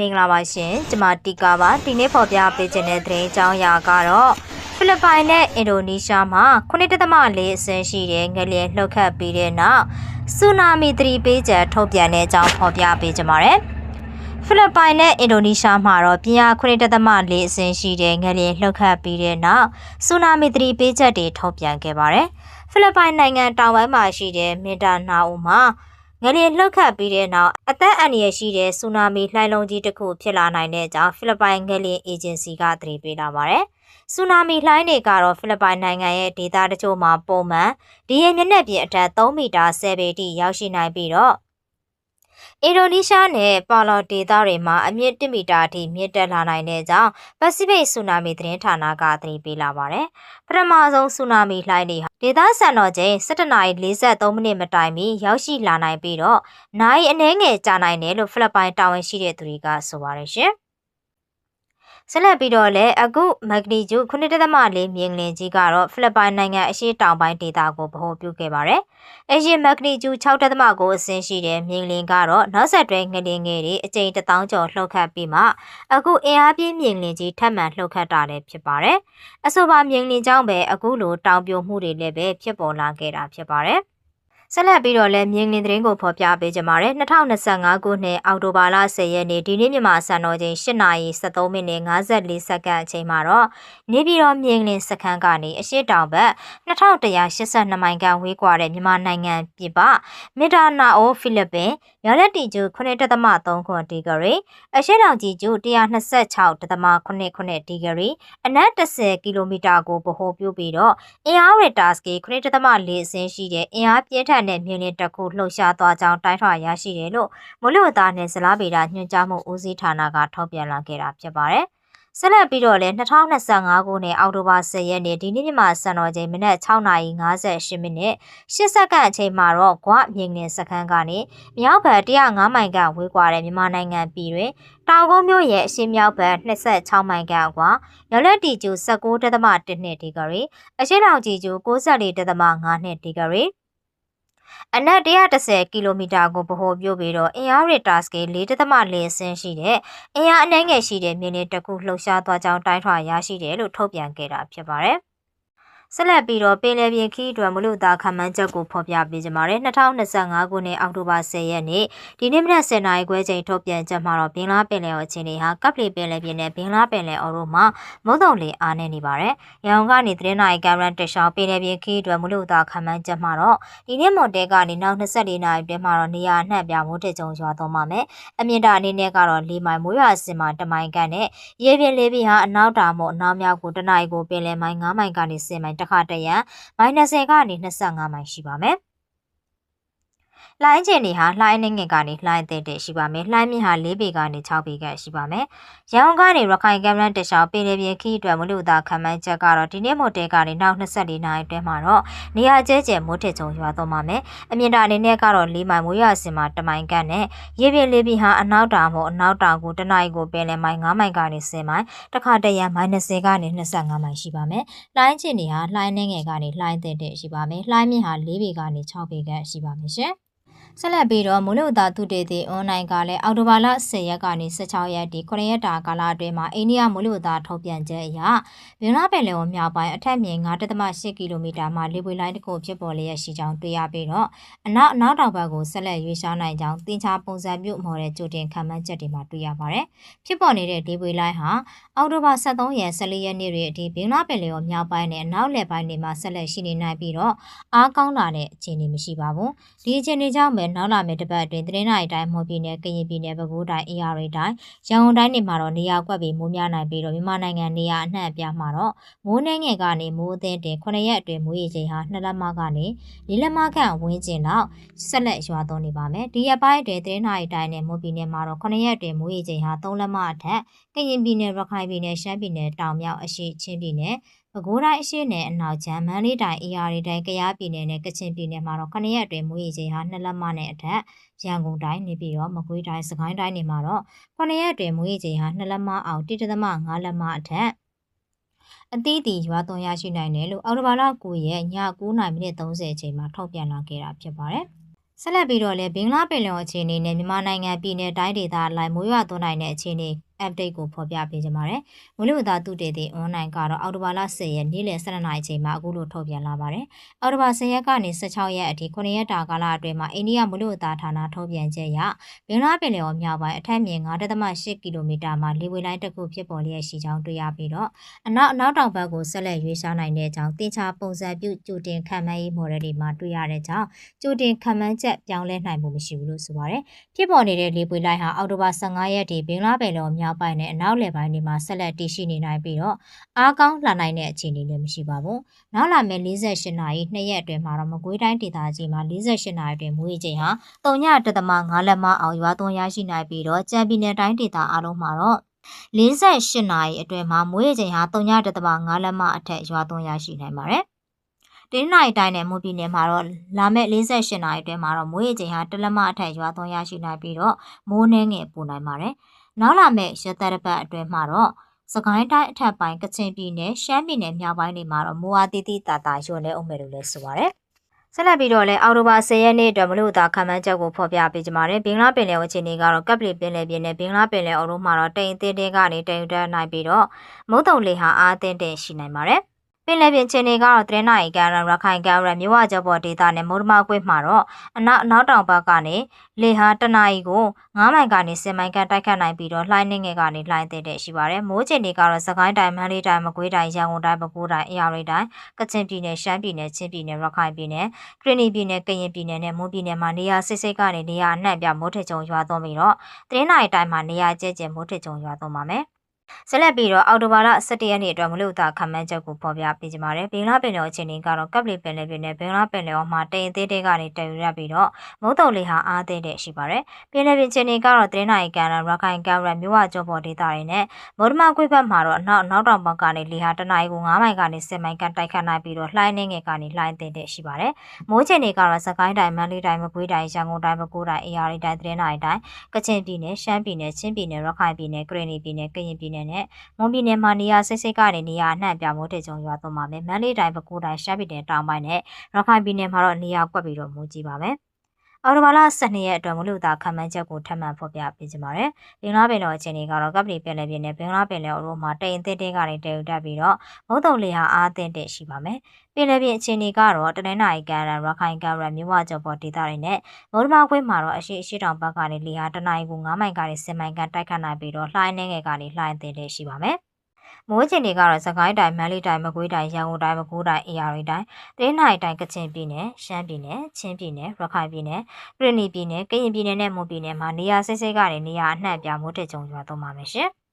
မင်္ဂလာပါရှင်ကျမတီကာပါဒီနေ့ပေါ်ပြပေးခြင်းတဲ့သတင်းအကြောင်းအရာကတော့ဖိလစ်ပိုင်နဲ့အင်ဒိုနီးရှားမှာ9.4အဆင့်ရှိတဲ့ငလျင်လှုပ်ခတ်ပြီးတဲ့နောက်ဆူနာမီသတိပေးချက်ထုတ်ပြန်တဲ့အကြောင်းဖော်ပြပေးကြပါမယ်ဖိလစ်ပိုင်နဲ့အင်ဒိုနီးရှားမှာတော့ပြင်းအား9.4အဆင့်ရှိတဲ့ငလျင်လှုပ်ခတ်ပြီးတဲ့နောက်ဆူနာမီသတိပေးချက်တွေထုတ်ပြန်ခဲ့ပါတယ်ဖိလစ်ပိုင်နိုင်ငံတောင်ပိုင်းမှာရှိတဲ့မင်တာနာအူမှာ ငလျင်လှုပ်ခတ်ပြီးတဲ့နောက်အသက်အန္တရာယ်ရှိတဲ့ဆူနာမီလှိုင်းလုံးကြီးတစ်ခုဖြစ်လာနိုင်တဲ့အကြောင်းဖိလစ်ပိုင်ငလျင်အေဂျင်စီကသတိပေးလာပါတယ်။ဆူနာမီလှိုင်းတွေကတော့ဖိလစ်ပိုင်နိုင်ငံရဲ့ဒေသတချို့မှာပုံမှန်ဒီရဲ့မျက်နှာပြင်အထက်3မီတာ10ပေတိရောက်ရှိနိုင်ပြီးတော့ အင်ဒိုနီးရှားနဲ့ပါလော်ဒေသတွေမှာအမြင့်1မီတာအထိမြင့်တက်လာနိုင်တဲ့အကြောင်းပစိဖိတ်ဆူနာမီသတင်းဌာနကသတိပေးလာပါတယ်။ပထမဆုံးဆူနာမီလှိုင်းတွေဟာဒေသစံတော်ချိန်17:43မိနစ်မတိုင်မီရောက်ရှိလာနိုင်ပြီးတော့နိုင်အနှဲငယ်ကြာနိုင်တယ်လို့ဖိလစ်ပိုင်တာဝန်ရှိတဲ့သူတွေကဆိုပါတယ်ရှင်။ ဆက်လက်ပြီးတော့လည်းအခုမက်ဂနီကျူ9.4မြင်းလင်းကြီးကတော့ဖိလစ်ပိုင်နိုင်ငံအရှေ့တောင်ပိုင်းဒေသကိုဗဟိုပြုခဲ့ပါတယ်။အရင်မက်ဂနီကျူ6.9အဆင့်ရှိတဲ့မြင်းလင်းကတော့နောက်ဆက်တွဲငလင်းငယ်တွေအကြိမ်1000ကျော်လှုပ်ခတ်ပြီးမှအခုအင်အားပြင်းမြင်းလင်းကြီးထပ်မံလှုပ်ခတ်တာလည်းဖြစ်ပါတယ်။အဆိုပါမြင်းလင်းကြောင့်ပဲအခုလိုတောင်ပြိုမှုတွေလည်းပဲဖြစ်ပေါ်လာခဲ့တာဖြစ်ပါတယ်။ ဆက်လက်ပြီးတော့လည်းမြင်းလင်းသတင်းကိုဖော်ပြပေးကြပါရယ်2025ခုနှစ်အောက်တိုဘာလ10ရက်နေ့ဒီနေ့မြန်မာစံတော်ချိန်8:73မိနစ်54စက္ကန့်အချိန်မှာတော့နေပြည်တော်မြင်းလင်းစခန်းကနေအရှိတောင်ဘက်2182မိုင်ခန့်ဝေးကွာတဲ့မြန်မာနိုင်ငံပြည်ပမီတာနာအိုဖိလစ်ပင်ရလက်တီကျူ9.3ခွန်ဒီဂရီအရှိတောင်ကြီးကျူ126.89ဒီဂရီအနက်10ကီလိုမီတာကိုဗဟိုပြုပြီးတော့အင်အားရတာစကီ9.4အဆင့်ရှိတဲ့အင်အားပြင်းထန်တဲ့မြင်းလင်းတစ်ခုလှုပ်ရှားသွားကြောင်းတိုင်းထွာရရှိတယ်လို့မိုးလေဝသနဲ့ဇလားဗေဒညွှန်ကြားမှုဦးစီးဌာနကထုတ်ပြန်လာခဲ့တာဖြစ်ပါတယ်။ဆက်လက်ပြီးတော့လည်း2025ခုနှစ်အောက်တိုဘာ10ရက်နေ့ဒီနေ့မြန်မာစံတော်ချိန်မနက်6:58မိနစ်10စက္ကန့်အချိန်မှာတော့ဂွမြင်းနေစခန်းကနေမြောက်ဘက်105မိုင်ကဝေးကွာတဲ့မြန်မာနိုင်ငံပြည်တွင်တောင်ကုန်းမြို့ရဲ့အရှေ့မြောက်ဘက်26မိုင်ကအကွာရလက်တီကျူ19.1ဒီဂရီအရှေ့တောင်ကြီးကျူ94.5ဒီဂရီ အနက်130ကီလိုမီတာကိုဗဟိုပြုပြီးတော့အင်အားရတာစကေ4.4ဆင်းရှိတဲ့အင်အားအနှဲငယ်ရှိတဲ့မြင်းလေးတစ်ခုလှုပ်ရှားသွားကြောင်းတိုင်းထွာရရှိတယ်လို့ထုတ်ပြန်ခဲ့တာဖြစ်ပါတယ်။ ဆက်လက်ပြီးတော့ပင်လယ်ပြင်ခီးအတွက်မလို့သားခမန်းချက်ကိုဖော်ပြပေးကြပါမယ်2025ခုနှစ်အောက်တိုဘာ10ရက်နေ့ဒီနေ့မနက်10:00နာရီခွဲချိန်ထုတ်ပြန်ချက်မှာတော့ဘင်္ဂလားပင်လယ်အော်အခြေအနေဟာကပ်ပလီပင်လယ်ပြင်နဲ့ဘင်္ဂလားပင်လယ်အော်တို့မှာမုတ်တုံလေအားနေနေပါတယ်။ရန်ကုန်ကနေသတင်းနာရီကမ်မရာတက်ရှောင်းပင်လယ်ပြင်ခီးအတွက်မလို့သားခမန်းချက်မှာတော့ဒီနေ့မွန်တဲကနေနောက်24နာရီအတွင်းမှာတော့နေရာအနှံ့ပြမိုးတက်ကြုံရွာသွန်းပါမယ်။အမြင့်တာအနေနဲ့ကတော့၄မိုင်မိုးရွာစင်မှာတမိုင်ကန်နဲ့ရေပြင်လေးပြင်ဟာအနောက်တာမို့အနောက်မြောက်ကိုတနအီကိုပင်လယ်မိုင်9မိုင်ကနေ10မိုင်တစ်ခါတရံမိုင်20ကနေ25မိုင်ရှိပါမယ်။ လှိုင်းချင်တွေဟာလှိုင်းနှငယ်ကနေလှိုင်းတဲ့တဲ့ရှိပါမယ်။လှိုင်းမြင့်ဟာ၄ပေကနေ6ပေကရှိပါမယ်။ရန်ကုန်ကနေရခိုင်ကမ်မရန်တခြားပင်လယ်ပြင်ခီးအတွက်မလို့သာခံမှန်းချက်ကတော့ဒီနေ့မိုတယ်ကနေနောက်24နာရီအတွင်းမှာတော့နေရာကျဲကျဲမိုးထစ်ချုံရွာသွားမှာမယ်။အမြင့်တာအနေနဲ့ကတော့၄မိုင်မိုးရွာစင်မှာတမိုင်ကန့်နဲ့ရေပြင်လေးပြင်ဟာအနောက်တောင်မို့အနောက်တောင်ကိုတနအီကိုပင်လယ်မိုင်9မိုင်ကနေ10မိုင်တခါတရံမိုင်20ကနေ25မိုင်ရှိပါမယ်။လှိုင်းချင်တွေဟာလှိုင်းနှငယ်ကနေလှိုင်းတဲ့တဲ့ရှိပါမယ်။လှိုင်းမြင့်ဟာ၄ပေကနေ6ပေကရှိပါမယ်ရှင်။ ဆက်လက်ပြီးတော့မိုးလေဝသသုတေသီအွန်လိုင်းကလည်းအော်တိုဘာလ10ရက်ကနေ16ရက်ဒီ9ရက်တာကာလအတွင်းမှာအိန္ဒိယမိုးလေဝသထုတ်ပြန်ချက်အရမြင်းလာပင်လယ်ဝမြောက်ပိုင်းအထက်မြင့်9.8ကီလိုမီတာမှာလေပွေလိုင်းတစ်ခုဖြစ်ပေါ်လျက်ရှိကြောင်းတွေ့ရပြီးတော့အနောက်အနောက်တောင်ဘက်ကိုဆက်လက်ရွေ့လျားနိုင်ကြောင်းတင်ချာပုံစံပြုမော်တဲ့ကြိုတင်ခံမှန်းချက်တွေမှာတွေ့ရပါတယ်။ဖြစ်ပေါ်နေတဲ့လေပွေလိုင်းဟာအော်တိုဘာ23ရက်14ရက်နေ့တွေအထိမြင်းလာပင်လယ်ဝမြောက်ပိုင်းနဲ့အနောက်လယ်ပိုင်းတွေမှာဆက်လက်ရှိနေနိုင်ပြီးတော့အားကောင်းလာတဲ့အခြေအနေမရှိပါဘူး။ဒီအခြေအနေကြောင့်ပဲနောက်လာမယ့်တစ်ပတ်အတွင်းသတင်းနိုင်တိုင်းမော်ပြည်နယ်ကရင်ပြည်နယ်ပဲခူးတိုင်းအေရရီတိုင်းရန်ကုန်တိုင်းတွေမှာတော့နေရာကွက်ပြီးမိုးများနိုင်ပြီးတော့မြန်မာနိုင်ငံနေရာအနှံ့အပြားမှာတော့မိုးနှင်းငယ်ကနေမိုးအသင်းတင်9ရက်အတွင်းမိုးရေချိန်ဟာ2လက်မကနေ4လက်မခန့်ဝန်းကျင်လောက်ဆက်လက်ရွာသွန်းနေပါမယ်ဒီရက်ပိုင်းအတွင်းသတင်းနိုင်တိုင်းနဲ့မိုးပြည်နယ်မှာတော့9ရက်အတွင်းမိုးရေချိန်ဟာ3လက်မအထက်ကရင်ပြည်နယ်ရခိုင်ပြည်နယ်ရှမ်းပြည်နယ်တောင်မြောက်အရှေ့ချင်းပြည်နယ် ပဲခူးတိုင်းအရှေ့နယ်အနောက်ချမ်းမန္တလေးတိုင်းအေရီတိုင်းကယားပြည်နယ်နဲ့ကချင်ပြည်နယ်မှာတော့9ရက်အတွင်းမူရီချိန်ဟာ2လက်မနဲ့အထက်ရန်ကုန်တိုင်းနေပြည်တော်မကွေးတိုင်းစကိုင်းတိုင်းတွေမှာတော့9ရက်အတွင်းမူရီချိန်ဟာ2လက်မအောင်1.5လက်မအထက်အသီးသီးရွာသွန်းရရှိနိုင်တယ်လို့အော်တိုဘာလ9ရက်ည9:30မိနစ်30အချိန်မှာထုတ်ပြန်လာခဲ့တာဖြစ်ပါတယ်။ဆဆက်လက်ပြီးတော့လည်းဘင်္ဂလားပင်လယ်အခြေအနေနဲ့မြန်မာနိုင်ငံပြည်내တိုင်းဒေသအလိုက်မိုးရွာသွန်းနိုင်တဲ့အခြေအနေ update ကိုဖော်ပြပေးကြပါမယ်။မိုးလေဝသသုတေသီ online ကတော့အော်တိုဘာလ10ရက်နေ့လယ်12နာရီအချိန်မှာအခုလိုထုတ်ပြန်လာပါတယ်။အော်တိုဘာ10ရက်ကနေ16ရက်အထိ9ရက်တာကာလအတွင်းမှာအိန္ဒိယမိုးလေဝသဌာနထုတ်ပြန်ချက်အရဘင်္ဂလားပင်လယ်အော်မြောက်ပိုင်းအထက်မြင့်9.8ကီလိုမီတာမှာလေဝေလိုင်းတစ်ခုဖြစ်ပေါ်လျက်ရှိကြောင်းတွေ့ရပြီးတော့အနောက်အနောက်တောင်ဘက်ကိုဆက်လက်ရွေးရှားနိုင်တဲ့ကြောင်းတင်ချပုံစံပြုကြိုတင်ခံမှန်းရေး model တွေမှာတွေ့ရတဲ့ကြောင်းကြိုတင်ခံမှန်းချက်ပြောင်းလဲနိုင်မှုမရှိဘူးလို့ဆိုပါတယ်။ဖြစ်ပေါ်နေတဲ့လေပွေလိုင်းဟာအောက်တိုဘာ15ရက်ထိဘင်္ဂလားပင်လယ်မြောက်ပိုင်းနဲ့အနောက်လယ်ပိုင်းတွေမှာဆက်လက်တည်ရှိနေနိုင်ပြီးတော့အားကောင်းလာနိုင်တဲ့အခြေအနေလည်းမရှိပါဘူး။နောက်လာမယ့်48နာရီ2ရက်အတွင်းမှာတော့မကွေးတိုင်းဒေသကြီးမှာ48နာရီအတွင်းမွေးချိန်ဟာ3.5လက်မအောင်ရွာသွန်းရရှိနိုင်ပြီးတော့ကြံပြည်နယ်တိုင်းဒေသအလုံးမှာတော့48နာရီအတွင်းမှာမွေးချိန်ဟာ3.5လက်မအထက်ရွာသွန်းရရှိနိုင်ပါတယ်။တင်းနိုင်တိုင်းနဲ့မွန်ပြည်နယ်မှာတော့လာမယ့်48နာရီအတွင်းမှာတော့မိုးရေချိန်ဟာတလက်မအထက်ရွာသွန်းရရှိနိုင်ပြီးတော့မိုးနှင်းငယ်ပိုနိုင်ပါတယ်။ နောက်လာမယ့်ရသက်တစ်ပတ်အတွင်းမှာတော့စကိုင်းတိုင်းအထက်ပိုင်းကချင်ပြည်နယ်ရှမ်းပြည်နယ်မြောက်ပိုင်းတွေမှာတော့မိုးအားတီးတီးတာတာရွံ့နေအောင်မယ်လို့လည်းဆိုပါရယ်ဆက်လက်ပြီးတော့လည်းအော်တိုဘာ10ရက်နေ့အတွက်မလို့သာခံမှန်းချက်ကိုဖော်ပြပေးကြပါမယ်။ဘင်္ဂလားပင်လယ်အခြေအနေကတော့ကပ်ပလီပင်လယ်ပြင်နဲ့ဘင်္ဂလားပင်လယ်အော်တို့မှာတော့တိမ်အသေးသေးကနေတိမ်တက်နိုင်ပြီးတော့မုတ်တုံလေဟာအားအသင့်တဲ့ရှိနိုင်ပါတယ်။ ပင်လယ်ပြင်ခြေနေကတော့တရနိုင်ကံရရခိုင်ကံရမြဝကျော်ပေါ်ဒေသနဲ့မုဒ္ဓမကွေ့မှာတော့အနောက်အနောက်တောင်ဘက်ကနေလေဟာတနအီကို9မိုင်ကနေ10မိုင်ကန်တိုက်ခတ်နိုင်ပြီးတော့လှိုင်းနေငယ်ကနေလှိုင်းတဲ့တဲ့ရှိပါတယ်။မိုးခြေနေကတော့စကိုင်းတိုင်းမန္တလေးတိုင်းမကွေးတိုင်းရန်ကုန်တိုင်းပဲခူးတိုင်းအေရရီတိုင်းကချင်ပြည်နယ်ရှမ်းပြည်နယ်ချင်းပြည်နယ်ရခိုင်ပြည်နယ်ကရင်ပြည်နယ်ကရင်ပြည်နယ်နဲ့မွန်ပြည်နယ်မှာနေရာစိတ်စိတ်ကနေနေရာအနှံ့ပြမိုးထကြုံရွာသွန်းပြီးတော့တရနိုင်တိုင်းမှာနေရာကျဲကျဲမိုးထကြုံရွာသွန်းပါမယ်။ ဆက်လက်ပြီးတော့အော်တိုဘာလ17ရက်နေ့အတွက်မလို့တာခမန်းချက်ကိုပေါ်ပြပေးကြပါမယ်။ဘင်္ဂလားပင်လယ်အခြေအနေကတော့ကပ်လီပင်လယ်ပြင်နဲ့ဘင်္ဂလားပင်လယ်အော်မှာတိမ်အသေးသေးကနေတည်ယူရပြီးတော့မုတ်တုံလေးဟာအားသေးတဲ့ရှိပါတယ်။ပင်လယ်ပြင်အခြေအနေကတော့တင်းနိုင်ကန်ရရခိုင်ကံရမြို့ဝကျော်ပေါ်ဒေသတွေနဲ့ဗုဒ္ဓမကွေ့ဘက်မှာတော့အနောက်နောက်တောင်ဘက်ကနေလေဟာတနအီကို9မိုင်ကနေ10မိုင်ကန်တိုက်ခတ်နိုင်ပြီးတော့လှိုင်းနေငယ်ကနေလှိုင်းသေးတဲ့ရှိပါတယ်။မိုးအခြေအနေကတော့စကိုင်းတိုင်းမန္တလေးတိုင်းမကွေးတိုင်းရန်ကုန်တိုင်းပဲခူးတိုင်းအေရီတိုင်းတင်းနိုင်တိုင်းကချင်ပြည်နယ်ရှမ်းပြည်နယ်ချင်းပြည်နယ်ရခိုင်ပြည်နယ်ကရင်ပြည်နယ်ကရင်ပြည်နယ်နဲ့မွန်ပြည်နယ်မှာနေရာစိတ်စိတ်ကနေနေရာအနှံ့ပြမိုးထကြုံရွာသွန်းပါမယ်။မန္တလေးတိုင်းပဲခူးတိုင်းရှမ်းပြည်နယ်တောင်ပိုင်းနဲ့ရခိုင်ပြည်နယ်မှာတော့နေရာကွက်ပြီးတော့မိုးကြီးပါမယ်။ အော်တိုဘာလ12ရက်အတွက်မလို့သာခံမှန်းချက်ကိုထပ်မံဖော်ပြပေးကြပါမယ်။ဘင်္ဂလားပင်လယ်အခြေအနေကတော့ကပလီပင်လယ်ပြင်နဲ့ဘင်္ဂလားပင်လယ်အော်တို့မှာတိမ်အသင်းတင်းကနေတည်ယူတတ်ပြီးတော့မုတ်တုံလေဟာအားအသင့်တဲ့ရှိပါမယ်။ပင်လယ်ပြင်အခြေအနေကတော့တနင်္လာရီကန်ရရခိုင်ကန်ရမြဝကျော်ပေါ်ဒေသတွေနဲ့မော်ဒမာခွေးမှာတော့အရှိအရှိတောင်ဘက်ကနေလေဟာတနင်္လာရီကို9မိုင်ကနေ10မိုင်ကန်တိုက်ခတ်နိုင်ပြီးတော့လှိုင်းနှင်းငယ်ကနေလှိုင်းအသင့်တဲ့ရှိပါမယ်။ မိုးချင်တွေကတော့စကိုင်းတိုင်းမန္တလေးတိုင်းမကွေးတိုင်းရန်ကုန်တိုင်းမကွေးတိုင်းအေရီတိုင်းတင်းနိုင်တိုင်းကချင်ပြည်နယ်ရှမ်းပြည်နယ်ချင်းပြည်နယ်ရခိုင်ပြည်နယ်ပြည်နီပြည်နယ်ကရင်ပြည်နယ်နဲ့မွန်ပြည်နယ်မှာနေရာစိတ်စိတ်ကနေနေရာအနှံ့ပြမိုးတက်ကြုံရွာသွန်းပါမယ်ရှင်။